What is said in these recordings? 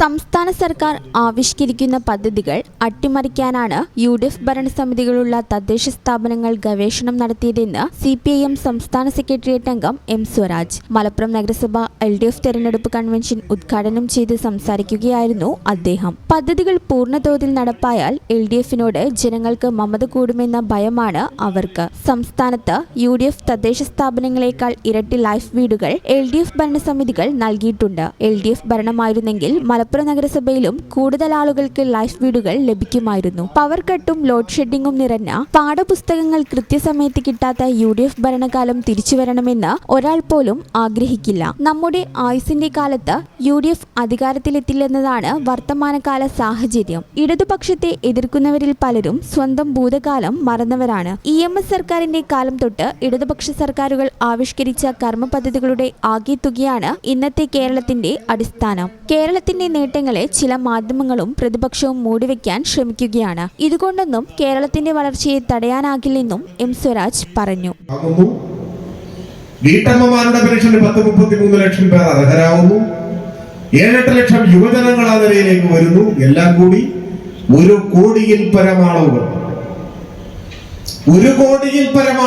സംസ്ഥാന സർക്കാർ ആവിഷ്കരിക്കുന്ന പദ്ധതികൾ അട്ടിമറിക്കാനാണ് യു ഡി എഫ് ഭരണസമിതികളുള്ള തദ്ദേശ സ്ഥാപനങ്ങൾ ഗവേഷണം നടത്തിയതെന്ന് സി പി ഐ എം സംസ്ഥാന സെക്രട്ടേറിയറ്റ് അംഗം എം സ്വരാജ്. മലപ്പുറം നഗരസഭ എൽ ഡി എഫ് തെരഞ്ഞെടുപ്പ് കൺവെൻഷൻ ഉദ്ഘാടനം ചെയ്ത് സംസാരിക്കുകയായിരുന്നു അദ്ദേഹം. പദ്ധതികൾ പൂർണതോതിൽ നടപ്പായാൽ എൽ ഡി എഫിനോട് ജനങ്ങൾക്ക് മമത കൂടുമെന്ന ഭയമാണ് അവർക്ക്. സംസ്ഥാനത്ത് യു ഡി എഫ് തദ്ദേശ സ്ഥാപനങ്ങളെക്കാൾ ഇരട്ടി ലൈഫ് വീടുകൾ എൽ ഡി എഫ് ഭരണസമിതികൾ നൽകിയിട്ടുണ്ട്. എൽ ഡി എഫ് ഭരണമായിരുന്നെങ്കിൽ മലപ്പുറം നഗരസഭയിലും കൂടുതൽ ആളുകൾക്ക് ലൈഫ് വീടുകൾ ലഭിക്കുമായിരുന്നു. പവർ കട്ടും ലോഡ് ഷെഡിങ്ങും നിറഞ്ഞ പാഠപുസ്തകങ്ങൾ കൃത്യസമയത്ത് കിട്ടാത്ത യു ഡി എഫ് ഭരണകാലം തിരിച്ചു വരണമെന്ന് ഒരാൾ പോലും ആഗ്രഹിക്കില്ല. നമ്മുടെ ആയുസിന്റെ കാലത്ത് യു ഡി എഫ് അധികാരത്തിലെത്തില്ലെന്നതാണ് വർത്തമാനകാല സാഹചര്യം. ഇടതുപക്ഷത്തെ എതിർക്കുന്നവരിൽ പലരും സ്വന്തം ഭൂതകാലം മറന്നവരാണ്. ഇ എം എസ് സർക്കാരിന്റെ കാലം തൊട്ട് ഇടതുപക്ഷ സർക്കാരുകൾ ആവിഷ്കരിച്ച കർമ്മ പദ്ധതികളുടെ ആകെ തുകയാണ് ഇന്നത്തെ കേരളത്തിന്റെ അടിസ്ഥാനം. കേരളത്തിന്റെ നേട്ടങ്ങളെ ചില മാധ്യമങ്ങളും പ്രതിപക്ഷവും മൂടിവെക്കാൻ ശ്രമിക്കുകയാണ്. ഇതുകൊണ്ടൊന്നും കേരളത്തിന്റെ വളർച്ചയെ തടയാനാകില്ലെന്നും എം സ്വരാജ് പറഞ്ഞു. വീട്ടമ്മമാരുടെ പെൻഷന് പത്ത് മുപ്പത്തി മൂന്ന് ലക്ഷം പേർ അർഹരാകുന്നു. ഏഴെട്ട് ലക്ഷം യുവജനങ്ങൾ ആ നിലയിലേക്ക് വരുന്നു. എല്ലാം കൂടി ഒരു കോടിയിൽ പരമാളുകൾ. ഒരു കോടിയിൽ പരം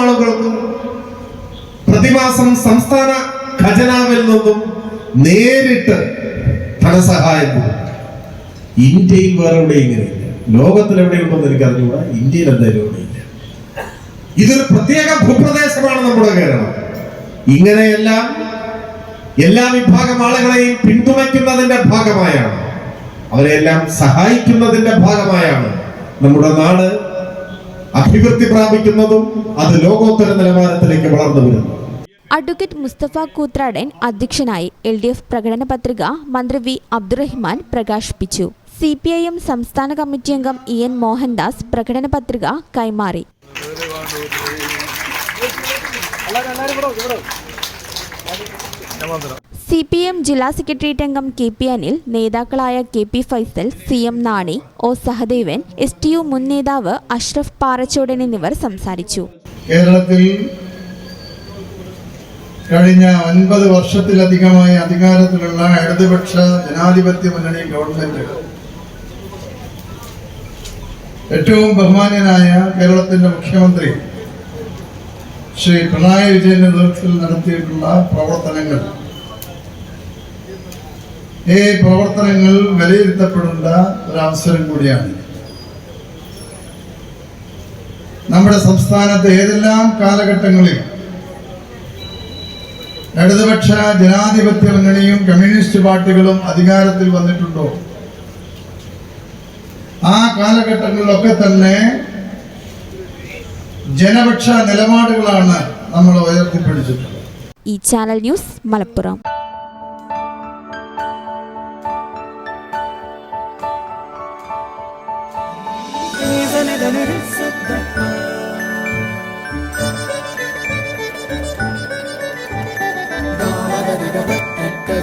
പ്രതിമാസം സംസ്ഥാന ഖജനാവിൽ നിന്നും നേരിട്ട് ധനസഹായം ഇന്ത്യയിൽ വേറെ എവിടെ ഇങ്ങനെയില്ല ലോകത്തിൽ എവിടെയുണ്ടെന്ന് എനിക്ക് അറിഞ്ഞുകൂടാ ഇന്ത്യയിൽ എന്തായാലും എവിടെയില്ല. ഇതൊരു പ്രത്യേക ഭൂപ്രദേശമാണ് നമ്മുടെ കേരളം. ഇങ്ങനെയെല്ലാം എല്ലാ വിഭാഗം ആളുകളെയും പിന്തുണയ്ക്കുന്നതിന്റെ ഭാഗമായാണ്. അവരെല്ലാം സഹായിക്കുന്നതിന്റെ ഭാഗമായാണ് നമ്മുടെ നാട് അഭിവൃദ്ധി പ്രാപിക്കുന്നതും അത് ലോകോത്തര നിലവാരത്തിലേക്ക് വളർന്നു വരുന്നു അഡ്വക്കേറ്റ് മുസ്തഫ കൂത്രാടൻ അധ്യക്ഷനായി എൽ ഡി എഫ് പ്രകടന പത്രിക മന്ത്രി വി അബ്ദുറഹിമാൻ പ്രകാശിപ്പിച്ചു. സി പി ഐ എം സംസ്ഥാന കമ്മിറ്റി അംഗം ഇ എൻ മോഹൻദാസ് പ്രകടന പത്രിക കൈമാറി. സി പി എം ജില്ലാ സെക്രട്ടേറിയറ്റ് അംഗം കെ പി അനിൽ നേതാക്കളായ K P Faisal C M Nani O Sahadevan S T U മുൻ നേതാവ് അഷ്റഫ് പാറച്ചോടൻ എന്നിവർ സംസാരിച്ചു. കേരളത്തിൽ കഴിഞ്ഞ ഒൻപത് വർഷത്തിലധികമായി അധികാരത്തിലുള്ള ഇടതുപക്ഷ ജനാധിപത്യ മുന്നണി ഗവൺമെന്റ്. ഏറ്റവും ബഹുമാന്യനായ കേരളത്തിന്റെ മുഖ്യമന്ത്രി ശ്രീ പിണറായി വിജയന്റെ നേതൃത്വത്തിൽ നടത്തിയിട്ടുള്ള പ്രവർത്തനങ്ങൾ. ഈ പ്രവർത്തനങ്ങൾ വിലയിരുത്തപ്പെടേണ്ട ഒരവസരം കൂടിയാണ്. നമ്മുടെ സംസ്ഥാനത്ത് ഏതെല്ലാം കാലഘട്ടങ്ങളിൽ ഇടതുപക്ഷ ജനാധിപത്യ മുന്നണിയും കമ്മ്യൂണിസ്റ്റ് പാർട്ടികളും അധികാരത്തിൽ വന്നിട്ടുണ്ടോ? ആ കാലഘട്ടങ്ങളിലൊക്കെ തന്നെ ജനപക്ഷ നിലപാടുകളാണ് നമ്മൾ ഉയർത്തിപ്പിടിച്ചിട്ടുള്ളത്. ഈ channel news Malappuram.